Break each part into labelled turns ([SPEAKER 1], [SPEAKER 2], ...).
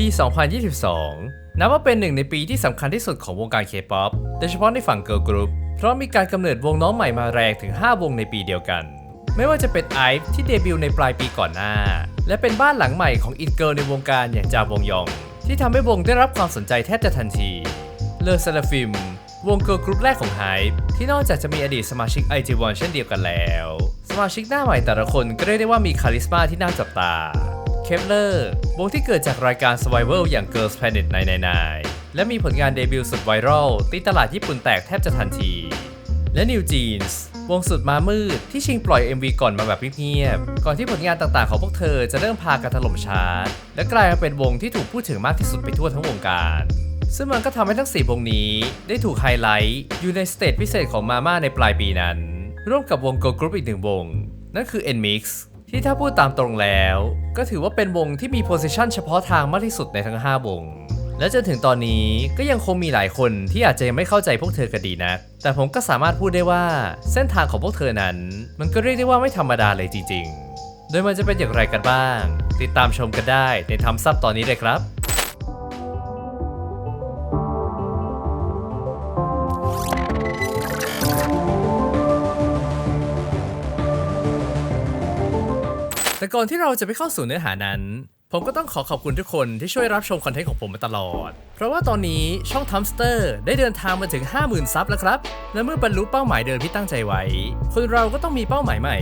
[SPEAKER 1] ปี 2022 นับว่าเป็นหนึ่งในปีที่สำคัญที่สุดของวงการเคป๊อปโดยเฉพาะในฝั่งเกิร์ลกรุ๊ป เพราะมีการกำเนิดวงน้องใหม่มาแรงถึง 5 วงในปีเดียวกัน ไม่ว่าจะเป็นไอฟ์ที่เดบิวต์ในปลายปีก่อนหน้า และเป็นบ้านหลังใหม่ของอินเกิลในวงการอย่างจาวงยอง ที่ทำให้วงได้รับความสนใจแทบจะทันที เลอซาลาฟิม วงเกิร์ลกรุ๊ปแรกของไฮป์ที่นอกจากจะมีอดีตสมาชิก IG1 เช่นเดียวกันแล้ว สมาชิกหน้าใหม่แต่ละคนก็เรียกได้ว่ามีคาลิสมาที่น่าจับตา เคปเลอร์ วงที่เกิดจากรายการ Survival อย่าง Girls Planet 999 และมีผลงานเดบิวต์สุดไวรัลตีตลาดญี่ปุ่นแตกแทบจะทันที และ New Jeans วงสุดมามืดที่ชิงปล่อย MV ก่อนมาแบบเงียบๆก่อนที่ผลงานต่างๆของพวกเธอจะเริ่มพากันถล่มชาร์ตและกลายมาเป็นวงที่ถูกพูดถึงมากที่สุดไปทั่วทั้งวงการ ซึ่งมันก็ทำให้ทั้ง 4 วงนี้ได้ถูกไฮไลท์อยู่ในสเตจพิเศษของมาม่าในปลายปีนั้น ร่วมกับวง Girl Group อีกหนึ่งวง นั่นคือ NMIX ที่ถ้าพูดตามตรงแล้ว ก็ถือว่าเป็นวงที่มีโพสิชันเฉพาะทางมากที่สุดในทั้ง 5 วง และจนถึงตอนนี้ก็ยังคงมีหลายคนที่อาจจะยังไม่เข้าใจพวกเธอกันดีนะ แต่ผมก็สามารถพูดได้ว่าเส้นทางของพวกเธอนั้น มันก็เรียกได้ว่าไม่ธรรมดาเลยจริง ๆ โดยมันจะเป็นอย่างไรกันบ้าง ติดตามชมกันได้ในทำซับตอนนี้เลยครับ แต่ก่อนที่เราจะไปเข้าสู่เนื้อหานั้น ผมก็ต้องขอขอบคุณทุกคนที่ช่วยรับชมคอนเทนต์ของผมมาตลอด เพราะว่าตอนนี้ช่องทัมสเตอร์ได้เดินทางมาถึง 50,000 ซับแล้วครับ และเมื่อบรรลุเป้าหมายเดิมที่ตั้งใจไว้ คนเราก็ต้องมีเป้าหมายใหม่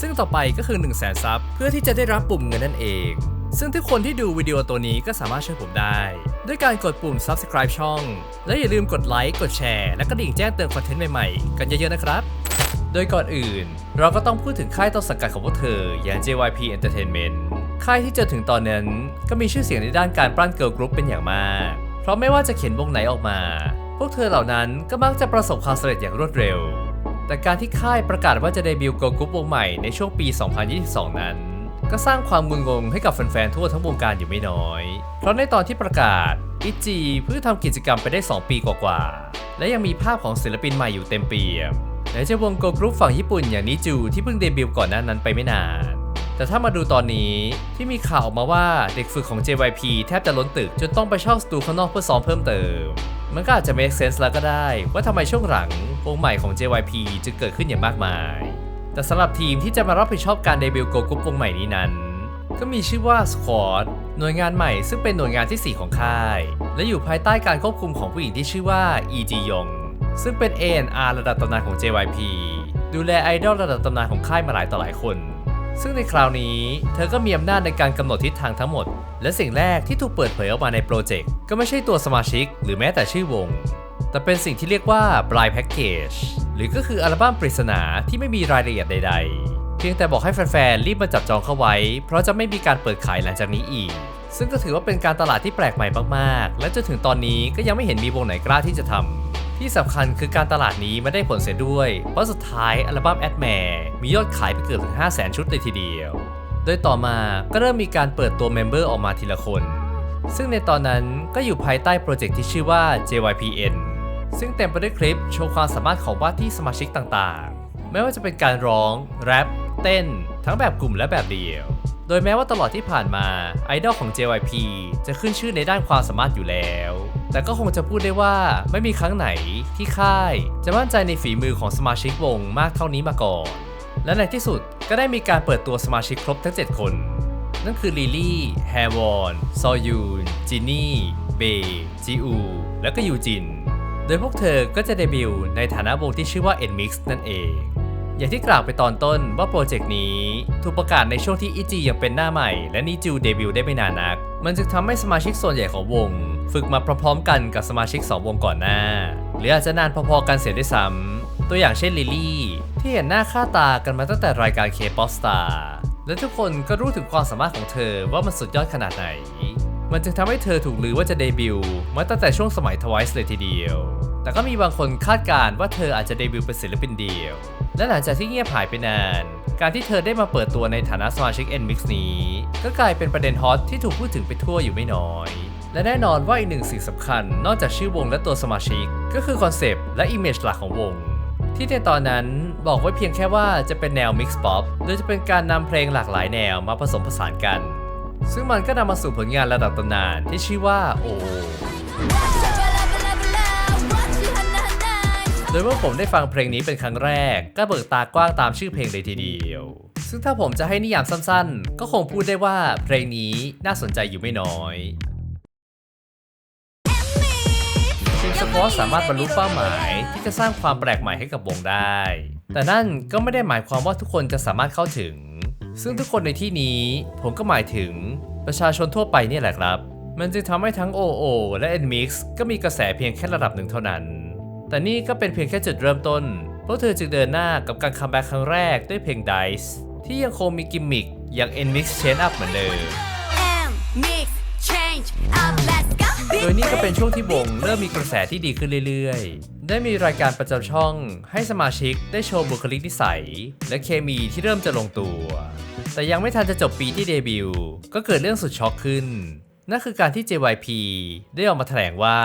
[SPEAKER 1] ซึ่งต่อไปก็คือ 1 0 0 0 0แสนซับเพื่อที่จะได้รับปุ่มเงินนั่นเองซึ่งทุกคนที่ดูวิดีโอตัวนี้ก็สามารถช่วยผมได้ ด้วยการกดปุ่ม subscribe ช่อง และอย่าลืมกดไลค์ กดแชร์ และกระดิ่งแจ้งเตือนคอนเทนต์ใหม่ๆ กันเยอะๆนะครับ โดยก่อนอื่น เราก็ต้องพูดถึงค่ายต้นสังกัดของพวกเธออย่าง JYP Entertainment ค่ายที่จนถึงตอนนั้นก็มีชื่อเสียงในด้านการปล้นเกิร์ลกรุ๊ปเป็นอย่างมาก เพราะไม่ว่าจะเขียนวงไหนออกมา พวกเธอเหล่านั้นก็มักจะประสบความสำเร็จอย่างรวดเร็ว แต่การที่ค่ายประกาศว่าจะเดบิวต์เกิร์ลกรุ๊ปวงใหม่ในช่วงปี 2022 นั้น ก็สร้างความงุนงงให้กับแฟนๆทั่วทั้งวงการอยู่ไม่น้อย เพราะในตอนที่ประกาศอิจีเพิ่งทำกิจกรรมไปได้ 2 ปีกว่าๆและยังมีภาพของศิลปินใหม่อยู่เต็มเปี่ยม ไหนจะวงโกกรุ๊ปฝั่งญี่ปุ่นอย่างนิจูที่เพิ่งเดบิวต์ก่อนหน้านั้นไปไม่นาน แต่ถ้ามาดูตอนนี้ที่มีข่าวออกมาว่าเด็กฝึกของ JYP แทบจะล้นตึกจนต้องไปเช่าสตูข้างนอกเพื่อซ้อมเพิ่มเติม มันก็อาจจะ make sense แล้วก็ได้ ว่าทำไมช่วงหลังวงใหม่ของ JYP จึงเกิดขึ้นอย่างมากมาย แต่สำหรับทีมที่จะมารับผิดชอบการเดบิวต์โกกรุ๊ปวงใหม่นี้นั้น ก็มีชื่อว่า Squad หน่วยงานใหม่ซึ่งเป็นหน่วยงานที่ 4 ของค่าย และอยู่ภายใต้การควบคุมของผู้หญิงที่ชื่อว่า E Ji Yong ซึ่งเป็น A&R ระดับตำนานของ JYP ดูแลไอดอลระดับตำนานของค่ายมาหลายต่อหลายคน ซึ่งในคราวนี้เธอก็มีอำนาจในการกำหนดทิศทางทั้งหมด และสิ่งแรกที่ถูกเปิดเผยออกมาในโปรเจกต์ก็ไม่ใช่ตัวสมาชิก หรือแม้แต่ชื่อวง แต่เป็นสิ่งที่เรียกว่า Blind Package หรือก็คืออัลบั้มปริศนาที่ไม่มีรายละเอียดใด ๆ เพียงแต่บอกให้แฟนๆรีบมาจับจองเข้าไว้ เพราะจะไม่มีการเปิดขายหลังจากนี้อีกซึ่งก็ถือว่าเป็นการตลาดที่แปลกใหม่มากๆ และจนถึงตอนนี้ก็ยังไม่เห็นมีวงไหนกล้าที่จะทำ ที่สำคัญคือการตลาดนี้ไม่ได้ผลเสียด้วย เพราะสุดท้ายอัลบั้มแอดแมร์มียอดขายไปเกือบถึง 5 0 0 0 0 0 ชุดเลยทีเดียว โดยต่อมาก็เริ่มมีการเปิดตัวเมมเบอร์ออกมาทีละคน ซึ่งในตอนนั้นก็อยู่ภายใต้โปรเจกต์ที่ชื่อว่า JYPN ซึ่งเต็มไปด้วยคลิปโชว์ความสามารถของว่าที่สมาชิกต่างๆ ไม่ว่าจะเป็นการร้อง แรป เต้น ทั้งแบบกลุ่มและแบบเดี่ยว โดยแม้ว่าตลอดที่ผ่านมาไอดอลของ JYP จะขึ้นชื่อในด้านความสามารถอยู่แล้ว แต่ก็คงจะพูดได้ว่าไม่มีครั้งไหนที่ค่าย จะมั่นใจในฝีมือของสมาชิกวงมากเท่านี้มาก่อน และในที่สุดก็ได้มีการเปิดตัวสมาชิกครบทั้ง 7 คน นั่นคือลิลี่แฮวอนซอยูนจินนี่ เบย์จีอู และก็ยูจิน โดยพวกเธอก็จะเดบิวต์ในฐานะวงที่ชื่อว่า NMIX นั่นเองอย่างที่กล่าวไปตอนต้นว่าโปรเจกต์นี้ ถูกประกาศในช่วงที่อิจิยังเป็นหน้าใหม่ และนิจูเดบิวต์ได้ไม่นานนัก มันจึงทำให้สมาชิกส่วนใหญ่ของวง ฝึกมาพร้อมๆกันกับสมาชิก 2 วงก่อนหน้า หรืออาจจะนานพอๆกันเสียด้วยซ้ำตัวอย่างเช่นลิลี่ ที่เห็นหน้าค่าตากันมาตั้งแต่รายการ K-POP Star และทุกคนก็รู้ถึงความสามารถของเธอว่ามันสุดยอดขนาดไหน มันจึงทำให้เธอถูกลือว่าจะเดบิวต์มาตั้งแต่ช่วงสมัย Twice เลยทีเดียว แต่ก็มีบางคนคาดการณ์ว่าเธออาจจะเดบิวต์เป็นศิลปินเดียว และหลังจากที่เงียบหายไปนาน การที่เธอได้มาเปิดตัวในฐานะสมาชิก NMIX นี้ ก็กลายเป็นประเด็นฮอตที่ถูกพูดถึงไปทั่วอยู่ไม่น้อย และแน่นอนว่าอีกหนึ่งสิ่งสำคัญ นอกจากชื่อวงและตัวสมาชิก ก็คือคอนเซปต์และอิมเมจหลักของวง ที่ในตอนนั้นบอกไว้เพียงแค่ว่าจะเป็นแนวมิกซ์ป๊อปโดยจะเป็นการนำเพลงหลากหลายแนวมาผสมผสานกัน ซึ่งมันก็นำมาสู่ผลงานระดับตำนานที่ชื่อว่าโอโดยเมื่อผมได้ฟังเพลงนี้เป็นครั้งแรก ก็เบิกตากว้างตามชื่อเพลงเลยทีเดียว ซึ่งถ้าผมจะให้นิยามสั้นๆ ก็คงพูดได้ว่าเพลงนี้น่าสนใจอยู่ไม่น้อย ทีมสปอร์ตสามารถบรรลุเป้าหมาย ที่จะสร้างความแปลกใหม่ให้กับวงได้ แต่นั่นก็ไม่ได้หมายความว่าทุกคนจะสามารถเข้าถึง ซึ่งทุกคนในที่นี้ ผมก็หมายถึงประชาชนทั่วไปนี่แหละครับ มันจึงทำให้ทั้ง OO และ NMIX ก็มีกระแสเพียงแค่ระดับหนึ่งเท่านั้น แต่นี่ก็เป็นเพียงแค่จุดเริ่มต้น เพวกเธอจึงเดินหน้ากับการคัมแบ็กครั้งแรกด้วยเพลง Dice ที่ยังคงมีกิมมิคอย่าง NMIX Chain Up เหมือนเดิม
[SPEAKER 2] mix
[SPEAKER 1] โดยนี่ก็เป็นช่วงที่วงเริ่มมีกระแสที่ดีขึ้นเรื่อยๆ ได้มีรายการประจำช่องให้สมาชิกได้โชว์บุคลิกนิสัย และเคมีที่เริ่มจะลงตัว แต่ยังไม่ทันจะจบปีที่เดบิวต์ก็เกิดเรื่องสุดช็อกขึ้น นั่นคือการที่ JYP ได้ออกมาแถลงว่า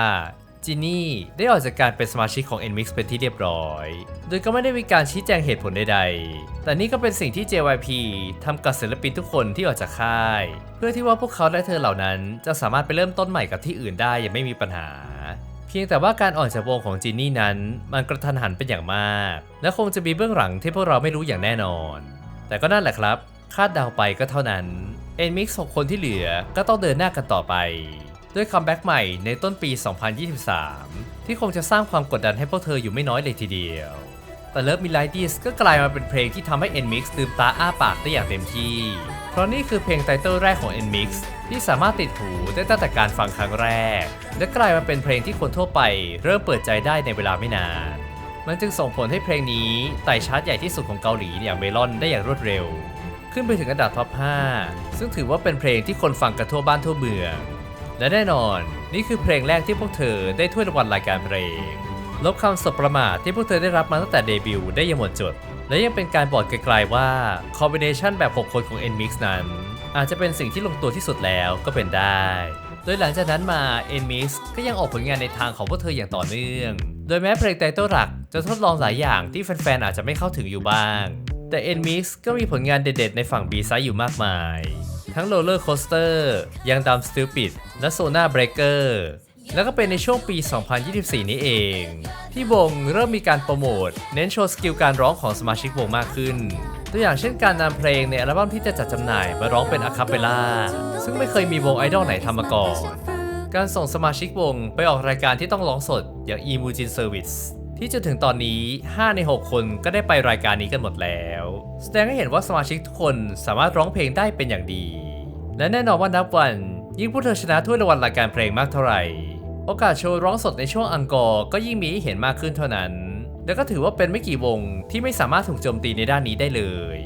[SPEAKER 1] จินนี่ได้ออกจากการเป็นสมาชิกของ NMIX เป็นที่เรียบร้อย โดยก็ไม่ได้มีการชี้แจงเหตุผลใดๆ แต่นี่ก็เป็นสิ่งที่ JYP ทำกับศิลปินทุกคนที่ออกจากค่าย เพื่อที่ว่าพวกเขาและเธอเหล่านั้น จะสามารถไปเริ่มต้นใหม่กับที่อื่นได้อย่างไม่มีปัญหา เพียงแต่ว่าการออกจากวงของจินนี่นั้น มันกระทันหันเป็นอย่างมาก และคงจะมีเบื้องหลังที่พวกเราไม่รู้อย่างแน่นอน แต่ก็นั่นแหละครับ คาดเดาไปก็เท่านั้น NMIX 6คนที่เหลือก็ต้องเดินหน้ากันต่อไป ด้วยคัมแบ็กใหม่ในต้นปี 2023 ที่คงจะสร้างความกดดันให้พวกเธออยู่ไม่น้อยเลยทีเดียว แต่ Love Me Like This ก็กลายมาเป็นเพลงที่ทำให้ NMIX ลืมตาอ้าปากได้อย่างเต็มที่ เพราะนี่คือเพลงไตเติลแรกของ NMIX ที่สามารถติดหูได้ตั้งแต่การฟังครั้งแรก และกลายมาเป็นเพลงที่คนทั่วไป เริ่มเปิดใจได้ในเวลาไม่นาน มันจึงส่งผลให้เพลงนี้ไต่ชาร์ตใหญ่ที่สุดของเกาหลีอย่างเมลอนได้อย่างรวดเร็ว ขึ้นไปถึงอันดับท็อป 5 ซึ่งถือว่าเป็นเพลงที่คนฟังกันทั่วบ้านทั่วเมือง และแน่นอนนี่คือเพลงแรกที่พวกเธอได้ถ้วยรางวัลรายการเพลง ลบคำสบประมาทที่พวกเธอได้รับมาตั้งแต่เดบิวต์ได้ยังหมดจด และยังเป็นการบอกไกลๆว่าคอมบิเนชันแบบ 6 คนของ NMIX นั้น อาจจะเป็นสิ่งที่ลงตัวที่สุดแล้วก็เป็นได้ โดยหลังจากนั้นมา NMIX ก็ยังออกผลงานในทางของพวกเธออย่างต่อเนื่อง โดยแม้เพลงไตเติ้ลหลักจะทดลองหลายอย่างที่แฟนๆอาจจะไม่เข้าถึงอยู่บ้าง แต่ NMIX ก็มีผลงานเด็ดๆในฝั่ง B ไซด์อยู่มากมาย ทั้ง Roller Coaster ยังดำ Stupid และ Sona Breaker แล้วก็เป็นในช่วงปี 2024 นี้เอง ที่วงเริ่มมีการโปรโมท เน้นโชว์สกิลการร้องของสมาชิกวงมากขึ้น ตัวอย่างเช่นการนำเพลงในอัลบั้มที่จะจัดจำหน่ายมาร้องเป็นอะคาเปล่า ซึ่งไม่เคยมีวงไอดอลไหนทำมาก่อน การส่งสมาชิกวงไปออกรายการที่ต้องร้องสดอย่าง e m u j i n Service ที่จนถึงตอนนี้ 5 ใน 6 คนก็ได้ไปรายการนี้กันหมดแล้ว แสดงให้เห็นว่าสมาชิกทุกคนสามารถร้องเพลงได้เป็นอย่างดี และแน่นอนว่านับวัน ยิ่งผู้เธอชนะถ้วยรางวัลรายการเพลงมากเท่าไหร่ โอกาสโชว์ร้องสดในช่วงอังกอร์ก็ยิ่งมีให้เห็นมากขึ้นเท่านั้น และก็ถือว่าเป็นไม่กี่วงที่ไม่สามารถถูกโจมตีในด้านนี้ได้เลย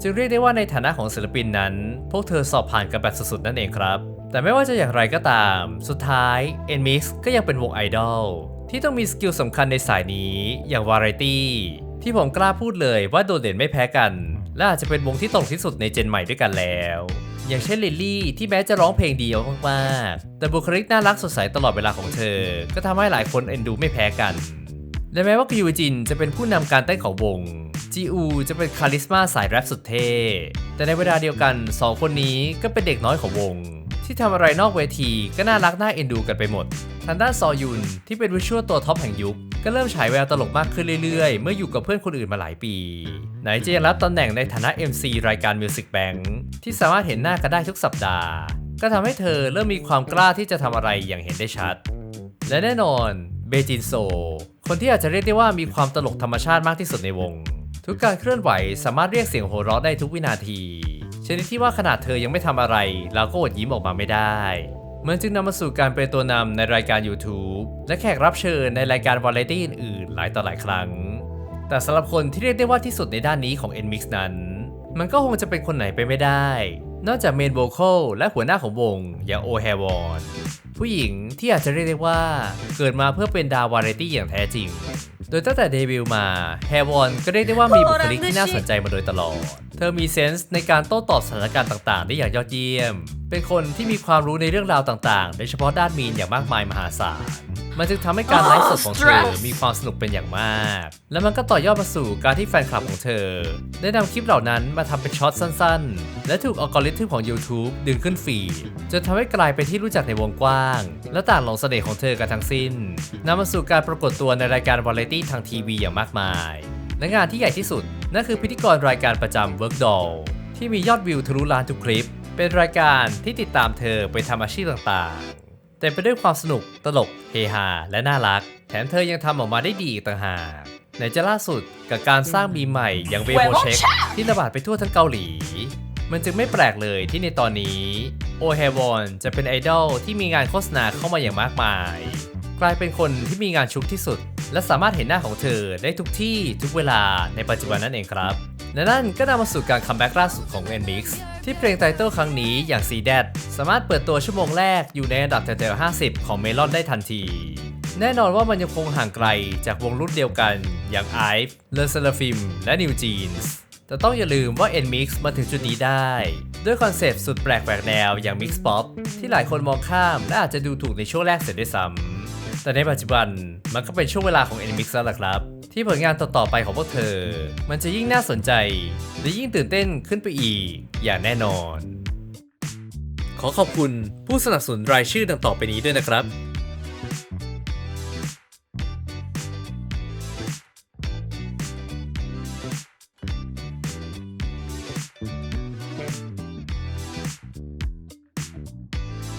[SPEAKER 1] จึงเรียกได้ว่าในฐานะของศิลปินนั้น พวกเธอสอบผ่านกันแบบสุดๆนั่นเองครับ แต่ไม่ว่าจะอย่างไรก็ตาม สุดท้าย NMIX ก็ยังเป็นวงไอดอล ที่ต้องมีสกิลสำคัญในสายนี้อย่างวาไรตี้ที่ผมกล้าพูดเลยว่าโดดเด่นไม่แพ้กัน และอาจจะเป็นวงที่ตรงที่สุดในเจนใหม่ด้วยกันแล้ว อย่างเช่นลิลลี่ที่แม้จะร้องเพลงเดียวมากๆ แต่บุคลิกน่ารักสดใสตลอดเวลาของเธอ ก็ทำให้หลายคนเอ็นดูไม่แพ้กัน และแม้ว่ากิวจินจะเป็นผู้นำการเต้นของวงจีอูจะเป็นคาลิสมาสายแรปสุดเท่แต่ในเวลาเดียวกัน 2 คนนี้ก็เป็นเด็กน้อยของวง ที่ทำอะไรนอกเวทีก็น่ารักน่าเอ็นดูกันไปหมดทางด้านซอยุนที่เป็นวิชวลตัวท็อปแห่งยุค ก็เริ่มฉายแววตลกมากขึ้นเรื่อยๆ เมื่ออยู่กับเพื่อนคนอื่นมาหลายปี ไหนจะยังรับตำแหน่งในฐานะ MC รายการ Music Bank ที่สามารถเห็นหน้ากันได้ทุกสัปดาห์ ก็ทำให้เธอเริ่มมีความกล้าที่จะทำอะไรอย่างเห็นได้ชัด และแน่นอนเบจินโซ คนที่อาจจะเรียกได้ว่ามีความตลกธรรมชาติมากที่สุดในวง ทุกการเคลื่อนไหวสามารถเรียกเสียงโห่เราะได้ทุกวินาที ชนิดที่ว่าขนาดเธอยังไม่ทำอะไร เราก็อดยิ้มออกมาไม่ได้มันจึงนำมาสู่การเป็นตัวนำในรายการ YouTube และแขกรับเชิญในรายการวาไรตี้อื่นๆ หลายต่อหลายครั้ง แต่สำหรับคนที่เรียกได้ว่าที่สุดในด้านนี้ของ NMIX นั้น มันก็คงจะเป็นคนไหนไปไม่ได้ นอกจากเมนโวคอลและหัวหน้าของวงอย่างโอแฮวอนผู้หญิงที่อาจจะเรียกได้ว่าเกิดมาเพื่อเป็นดาววาไรตี้อย่างแท้จริง โดยตั้งแต่เดบิวต์มาแฮวอนก็เรียกได้ว่ามีบุคลิกที่น่าสนใจมาโดยตลอด เธอมีเซนส์ในการโต้ตอบสถานการณ์ต่างๆ ได้อย่างยอดเยี่ยม เป็นคนที่มีความรู้ในเรื่องราวต่างๆ โดยเฉพาะด้านมีนอย่างมากมายมหาศาล มันจึงทำให้การไลฟ์สดของเธอมีความสนุกเป็นอย่างมาก และมันก็ต่อยอดมาสู่การที่แฟนคลับของเธอ ได้นำคลิปเหล่านั้นมาทำเป็นช็อตสั้นๆ และถูกอัลกอริทึมของ YouTube ดึงขึ้นฟีดจนทำให้กลายเป็นที่รู้จักในวงกว้าง และต่างหลงเสน่ห์ของเธอกันทั้งสิ้นนำมาสู่การปรากฏตัวในรายการวาไรตี้ทางทีวีอย่างมากมายและงานที่ใหญ่ที่สุดนั่นคือพิธีกรรายการประจำ Work Doll ที่มียอดวิวทะลุล้านทุกคลิป เป็นรายการที่ติดตามเธอไปทำอาชีพต่างๆ แต่ไปด้วยความสนุก ตลก เฮฮา และน่ารัก แถมเธอยังทำออกมาได้ดีอีกต่างหากไหนจะล่าสุดกับการสร้างมีมใหม่อย่างเวโ o เช็คที่ระบาดไปทั่วทั้งเกาหลี มันจึงไม่แปลกเลยที่ในตอนนี้ โอเฮวอนจะเป็นไอดอลที่มีงานโฆษณาเข้ามาอย่างมากมาย กลายเป็นคนที่มีงานชุกที่สุด และสามารถเห็นหน้าของเธอได้ทุกที่ทุกเวลาในปัจจุบันนั่นเองครับ และนั่นก็นำมาสู่การคัมแบ็กล่าสุดของ NMIX ที่เพลงไตเติลครั้งนี้อย่าง C d a d สามารถเปิดตัวชั่วโมงแรกอยู่ในอันดับแถวๆ50 ของเมลอนได้ทันที แน่นอนว่ามันยังคงห่างไกลจากวงรุ่นเดียวกันอย่าง IVE, Le Seraphim และ New Jeans แต่ต้องอย่าลืมว่า NMIX มาถึงจุดนี้ได้ ด้วยคอนเซปต์สุดแปลกแหวกแนวอย่าง Mix Pop ที่หลายคนมองข้ามและอาจจะดูถูกในช่วงแรกเสร็จด้วยซ้ำแต่ในปัจจุบันมันก็เป็นช่วงเวลาของ NMIX แล้วล่ะครับ ที่ผลงานต่อๆไปของพวกเธอ มันจะยิ่งน่าสนใจ และยิ่งตื่นเต้นขึ้นไปอีก อย่างแน่นอน ขอขอบคุณผู้สนับสนุนรายชื่อดังต่อไปนี้ด้วยนะครับ